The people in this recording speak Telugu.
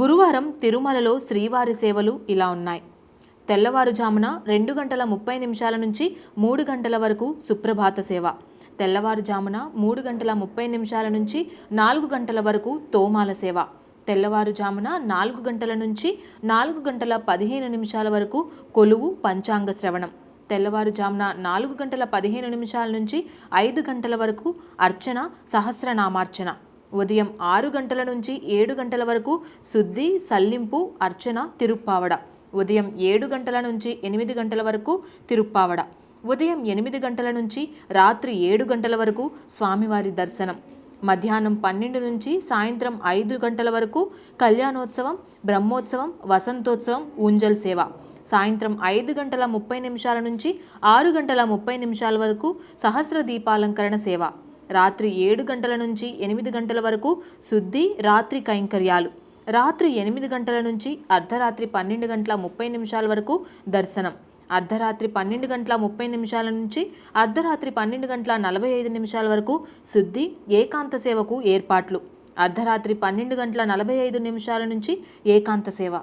గురువారం తిరుమలలో శ్రీవారి సేవలు ఇలా ఉన్నాయి. తెల్లవారుజామున రెండు గంటల ముప్పై నిమిషాల నుంచి మూడు గంటల వరకు సుప్రభాత సేవ. తెల్లవారుజామున మూడు గంటల ముప్పై నిమిషాల నుంచి నాలుగు గంటల వరకు తోమాల సేవ. తెల్లవారుజామున నాలుగు గంటల నుంచి నాలుగు గంటల పదిహేను నిమిషాల వరకు కొలువు పంచాంగ శ్రవణం. తెల్లవారుజామున నాలుగు గంటల పదిహేను నిమిషాల నుంచి ఐదు గంటల వరకు అర్చన సహస్రనామార్చన. ఉదయం ఆరు గంటల నుంచి ఏడు గంటల వరకు శుద్ధి సల్లింపు అర్చన తిరుప్పావడ. ఉదయం ఏడు గంటల నుంచి ఎనిమిది గంటల వరకు తిరుప్పావడ. ఉదయం ఎనిమిది గంటల నుంచి రాత్రి ఏడు గంటల వరకు స్వామివారి దర్శనం. మధ్యాహ్నం పన్నెండు నుంచి సాయంత్రం ఐదు గంటల వరకు కళ్యాణోత్సవం బ్రహ్మోత్సవం వసంతోత్సవం ఊంజల్ సేవ. సాయంత్రం ఐదు గంటల ముప్పై నిమిషాల నుంచి ఆరు గంటల ముప్పై నిమిషాల వరకు సహస్ర దీపాలంకరణ సేవ. రాత్రి ఏడు గంటల నుంచి ఎనిమిది గంటల వరకు శుద్ధి రాత్రి కైంకర్యాలు. రాత్రి ఎనిమిది గంటల నుంచి అర్ధరాత్రి పన్నెండు గంటల ముప్పై నిమిషాల వరకు దర్శనం. అర్ధరాత్రి పన్నెండు గంటల ముప్పై నిమిషాల నుంచి అర్ధరాత్రి పన్నెండు గంటల నలభై ఐదు నిమిషాల వరకు శుద్ధి ఏకాంత సేవకు ఏర్పాట్లు. అర్ధరాత్రి పన్నెండు గంటల నలభై ఐదు నిమిషాల నుంచి ఏకాంత సేవ.